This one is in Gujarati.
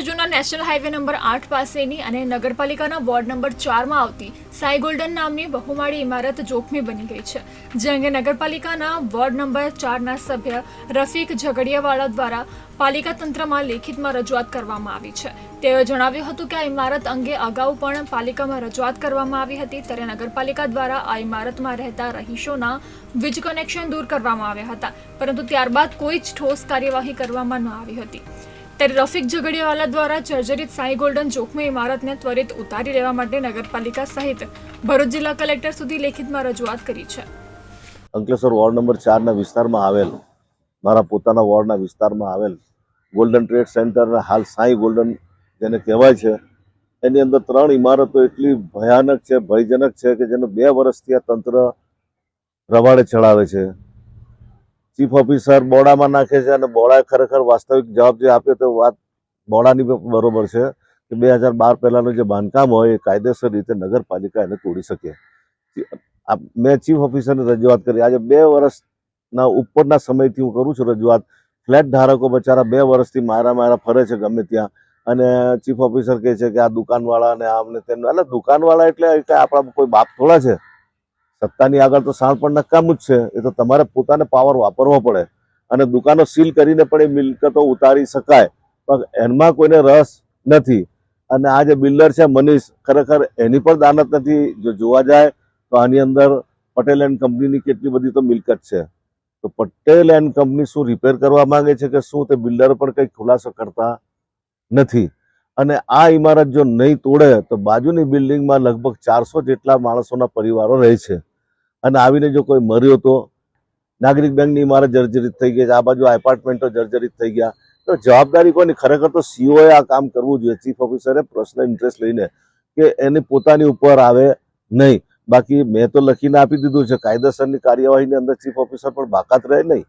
નેશનલ હાઈવે નંબર આઠ પાસેની અને નગરપાલિકાના વોર્ડ નંબર ચારમાં આવતી સાઈ ગોલ્ડન નામની બહુમાળી ઇમારત જોખમી બની ગઈ છે, જે અંગે નગરપાલિકાના વોર્ડ નંબર ચારના સભ્ય રફીક ઝઘડિયાવાળા દ્વારા પાલિકા તંત્રમાં લેખિતમાં રજૂઆત કરવામાં આવી છે. તેઓએ જણાવ્યું હતું કે આ ઇમારત અંગે અગાઉ પણ પાલિકામાં રજૂઆત કરવામાં આવી હતી, ત્યારે નગરપાલિકા દ્વારા આ ઇમારતમાં રહેતા રહીશોના વીજ કનેક્શન દૂર કરવામાં આવ્યા હતા, પરંતુ ત્યારબાદ કોઈ જ ઠોસ કાર્યવાહી કરવામાં ન આવી હતી. ત્યારે રફીક ઝઘડિયાવાલા દ્વારા જર્જરિત સાઈ ગોલ્ડન જોખમી ઇમારતને ત્વરિત ઉતારી લેવા માટે નગરપાલિકા સહિત ભરૂચ જિલ્લા કલેક્ટર સુધી લેખિતમાં રજૂઆત કરી છે. અંકલેશ્વર વોર્ડ નંબર ચારના વિસ્તારમાં આવેલ, મારા પોતાના વોર્ડના વિસ્તારમાં આવેલ ગોલ્ડન ટ્રેડ સેન્ટર હાલ સાંઈ ગોલ્ડન જેને કહેવાય છે, એની અંદર ત્રણ ઇમારતો એટલી ભયાનક છે, ભયજનક છે કે જેનું બે વર્ષથી આ તંત્ર રવાડે ચડાવે છે. ચીફ ઓફિસર બોડામાં નાખે છે અને બોડાએ ખરેખર વાસ્તવિક જવાબ જે આપ્યો તો વાત બોડાની બરોબર છે કે બે હજાર બાર પહેલાનું જે બાંધકામ હોય એ કાયદેસર રીતે નગરપાલિકા એને તોડી શકે. મેં ચીફ ઓફિસરને રજૂઆત કરી. આજે બે વર્ષના ઉપરના સમયથી હું કરું છું રજૂઆત. ફ્લેટ ધારકો બચારા બે વર્ષથી મારા મારા ફરે છે ગમે ત્યાં. અને ચીફ ઓફિસર કહે છે કે આ દુકાનવાળા ને આમ તેમને એટલે દુકાનવાળા એટલે આપણા કોઈ બાપ થોડા છે. સત્તાની આગળ તો સાણ પણ નકામું જ છે. એ તો તમારે પોતાને પાવર વાપરવો પડે. અને દુકાનો સીલ કરીને પણ એ મિલકતો ઉતારી શકાય. પણ એમાં કોઈને રસ નથી. અને આ જે બિલ્ડર છે મનીષ, ખરેખર એની પણ દાનત નથી. જો જોવા જાય તો આની અંદર પટેલ એન્ડ કંપનીની કેટલી બધી તો મિલકત છે. તો પટેલ એન્ડ કંપની શું રિપેર કરવા માંગે છે કે શું તે બિલ્ડર પણ કંઈ ખુલાસો કરતા નથી? અને આ ઇમારત જો નહીં તોડે તો બાજુની બિલ્ડિંગમાં લગભગ ચારસો જેટલા માણસોના પરિવારો રહે છે. અને આવીને જો કોઈ મર્યો તો? નાગરિક બેંકની ઇમારત જર્જરિત થઈ ગઈ છે. આ બાજુ એપાર્ટમેન્ટો જર્જરિત થઈ ગયા. તો જવાબદારી કોની? ખરેખર તો સીઓએ આ કામ કરવું જોઈએ. ચીફ ઓફિસરે પર્સનલ ઇન્ટરેસ્ટ લઈને કે એની પોતાની ઉપર આવે નહીં. બાકી મેં તો લખીને આપી દીધું છે. કાયદેસરની કાર્યવાહીની અંદર ચીફ ઓફિસર પણ બાકાત રહે નહીં.